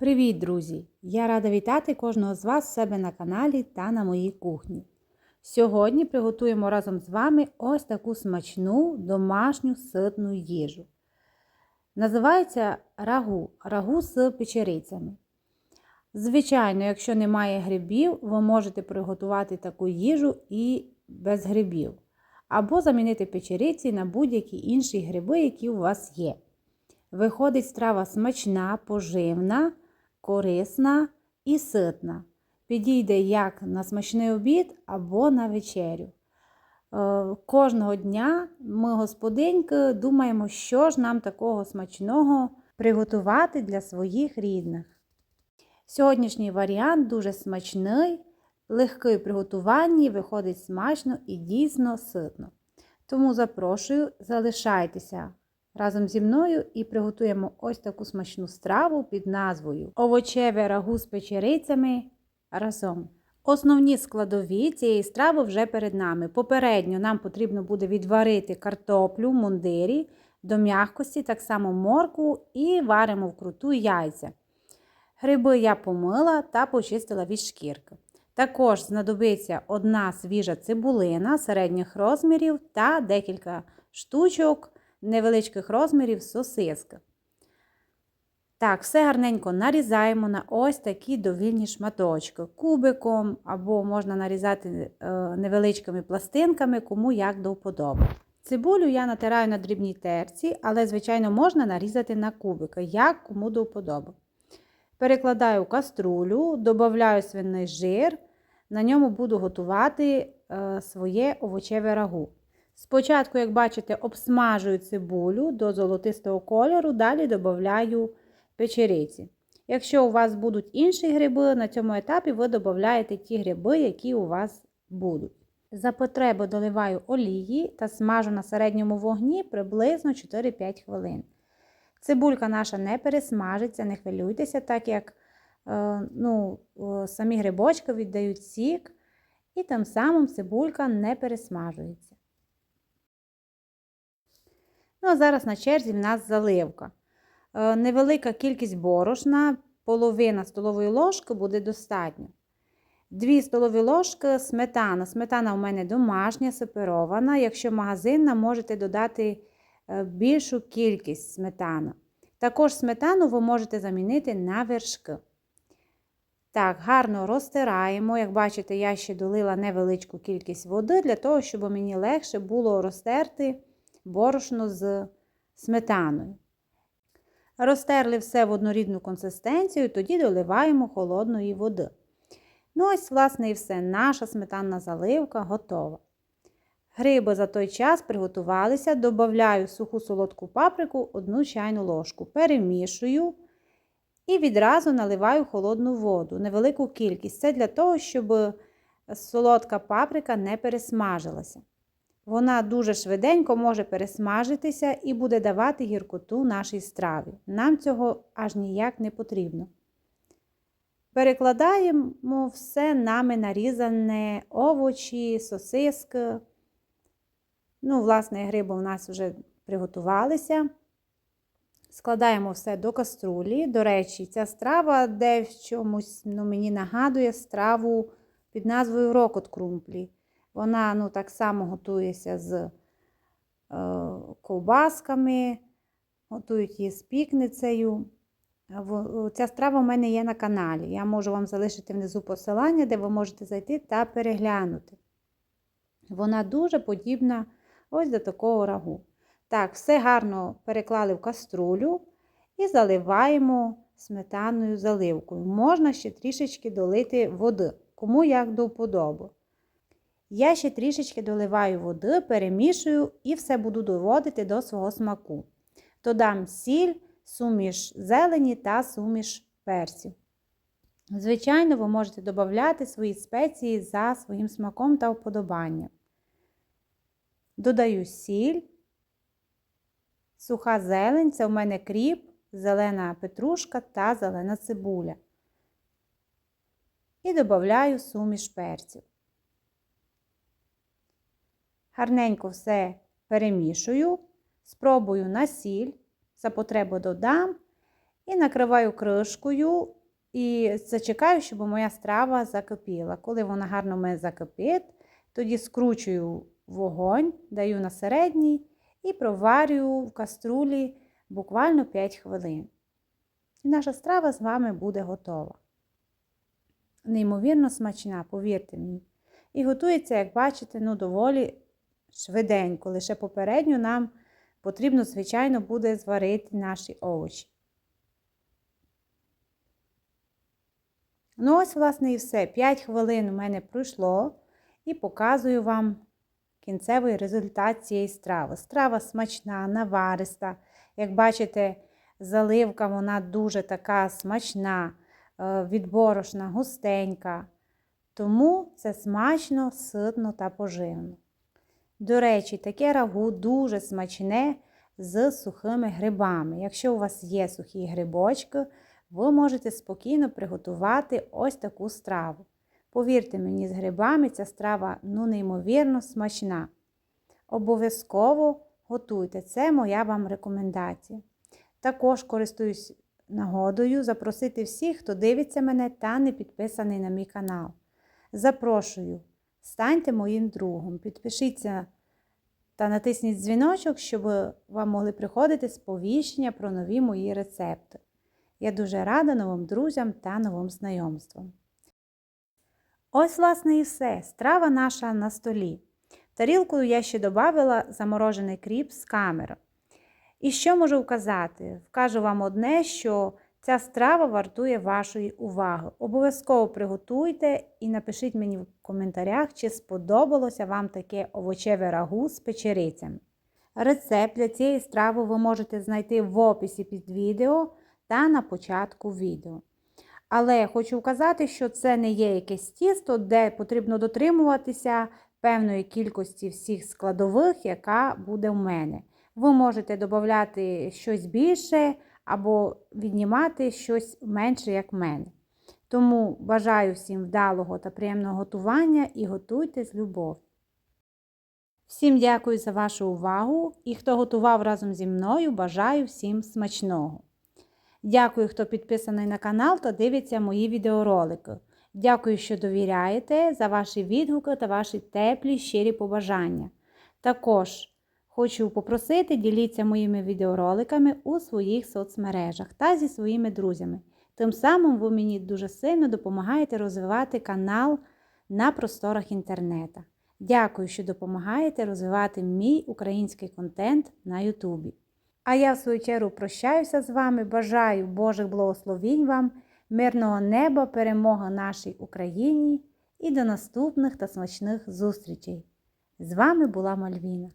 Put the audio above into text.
Привіт, друзі! Я рада вітати кожного з вас себе на каналі та на моїй кухні. Сьогодні приготуємо разом з вами ось таку смачну домашню ситну їжу. Називається рагу, рагу з печерицями. Звичайно, якщо немає грибів, ви можете приготувати таку їжу і без грибів. Або замінити печериці на будь-які інші гриби, які у вас є. Виходить страва смачна, поживна, корисна і ситна. Підійде як на смачний обід або на вечерю. Е, Кожного дня ми, господиньки, думаємо, що ж нам такого смачного приготувати для своїх рідних. Сьогоднішній варіант дуже смачний, легкий в приготуванні, виходить смачно і дійсно ситно. Тому запрошую, залишайтеся разом зі мною і приготуємо ось таку смачну страву під назвою Овочеве рагу з печерицями разом. Основні складові цієї страви вже перед нами. Попередньо нам потрібно буде відварити картоплю мундирі до м'якості, так само моркву і варимо вкруту яйця. Гриби я помила та почистила від шкірки. Також знадобиться одна свіжа цибулина середніх розмірів та декілька штучок невеличких розмірів сосиски. Так, все гарненько нарізаємо на ось такі довільні шматочки, кубиком, або можна нарізати е, невеличкими пластинками, кому як до вподоби. Цибулю я натираю на дрібній терці, але, звичайно, можна нарізати на кубики, як кому до вподоби. Перекладаю в каструлю, додаю свиний жир, на ньому буду готувати е, своє овочеве рагу. Спочатку, як бачите, обсмажую цибулю до золотистого кольору, далі додаю печериці. Якщо у вас будуть інші гриби, на цьому етапі ви додаєте ті гриби, які у вас будуть. За потреби доливаю олії та смажу на середньому вогні приблизно 4-5 хвилин. Цибулька наша не пересмажиться, не хвилюйтеся, так як е, ну, самі грибочки віддають сік, і тим самим цибулька не пересмажується. Ну, зараз на черзі в нас заливка. Е, невелика кількість борошна, половина столової ложки буде достатньо. 2 столові ложки сметана. Сметана у мене домашня, сеперована. Якщо магазинна, можете додати е, більшу кількість сметани. Також сметану ви можете замінити на вершки. Так, гарно розтираємо. Як бачите, я ще долила невеличку кількість води для того, щоб мені легше було розтерти борошно з сметаною. Розтерли все в однорідну консистенцію, тоді доливаємо холодної води. Ну, ось, власне, і все. Наша сметанна заливка готова. Гриби за той час приготувалися, додаю суху солодку паприку 1 чайну ложку, перемішую і відразу наливаю холодну воду, невелику кількість. Це для того, щоб солодка паприка не пересмажилася. Вона дуже швиденько може пересмажитися і буде давати гіркоту нашій страві. Нам цього аж ніяк не потрібно. Перекладаємо все нами нарізане овочі, сосиски. Ну, власне, гриби у нас вже приготувалися. Складаємо все до каструлі. До речі, ця страва де в чомусь ну, мені нагадує страву під назвою Рокот Крумплі. Вона ну, так само готується з е, ковбасками, готують її з пікницею. Ця страва в мене є на каналі. Я можу вам залишити внизу посилання, де ви можете зайти та переглянути. Вона дуже подібна ось до такого рагу. Так, все гарно переклали в каструлю і заливаємо сметаною заливкою. Можна ще трішечки долити води, кому як до вподоби. Я ще трішечки доливаю води, перемішую і все буду доводити до свого смаку. Додам сіль, суміш зелені та суміш перців. Звичайно, ви можете додати свої спеції за своїм смаком та вподобанням. Додаю сіль, суха зелень, це у мене кріп, зелена петрушка та зелена цибуля. І додаю суміш перців. Гарненько все перемішую, спробую на сіль, за потребу додам І накриваю кришкою і зачекаю, щоб моя страва закипіла. Коли вона гарно мене закипить, тоді скручую вогонь, даю на середній і проварюю в каструлі буквально 5 хвилин. І наша страва з вами буде готова. Неймовірно смачна, повірте мені. І готується, як бачите, ну, доволі швиденько. Лише попередньо нам потрібно, звичайно, буде зварити наші овочі. Ну, ось, власне, і все. 5 хвилин у мене пройшло і показую вам кінцевий результат цієї страви. Страва смачна, навариста. Як бачите, заливка вона дуже така смачна, відборошна, густенька. Тому це смачно, ситно та поживно. До речі, таке рагу дуже смачне з сухими грибами. Якщо у вас є сухі грибочки, ви можете спокійно приготувати ось таку страву. Повірте мені, з грибами ця страва ну, неймовірно смачна. Обов'язково готуйте, це моя вам рекомендація. Також користуюсь нагодою запросити всіх, хто дивиться мене та не підписаний на мій канал. Запрошую, станьте моїм другом, підпишіться та натисніть дзвіночок, щоб вам могли приходити сповіщення про нові мої рецепти. Я дуже рада новим друзям та новим знайомствам. Ось, власне, і все. Страва наша на столі. В тарілку я ще додала заморожений кріп з камери. І що можу вказати? Вкажу вам одне, що ця страва вартує вашої уваги. Обов'язково приготуйте і напишіть мені в коментарях, чи сподобалося вам таке овочеве рагу з печерицями. Рецепт для цієї страви ви можете знайти в описі під відео та на початку відео. Але хочу вказати, що це не є якесь тісто, де потрібно дотримуватися певної кількості всіх складових, яка буде в мене. Ви можете додати щось більше або віднімати щось менше, як мене. Тому бажаю всім вдалого та приємного готування і готуйте з любов'ю. Всім дякую за вашу увагу і хто готував разом зі мною, бажаю всім смачного! Дякую, хто підписаний на канал та дивиться мої відеоролики. Дякую, що довіряєте за ваші відгуки та ваші теплі, щирі побажання. Також хочу попросити діліться моїми відеороликами у своїх соцмережах та зі своїми друзями. Тим самим ви мені дуже сильно допомагаєте розвивати канал на просторах інтернету. Дякую, що допомагаєте розвивати мій український контент на Ютубі. А я, в свою чергу, прощаюся з вами. Бажаю Божих благословінь вам, мирного неба, перемоги нашій Україні і до наступних та смачних зустрічей. З вами була Мальвіна.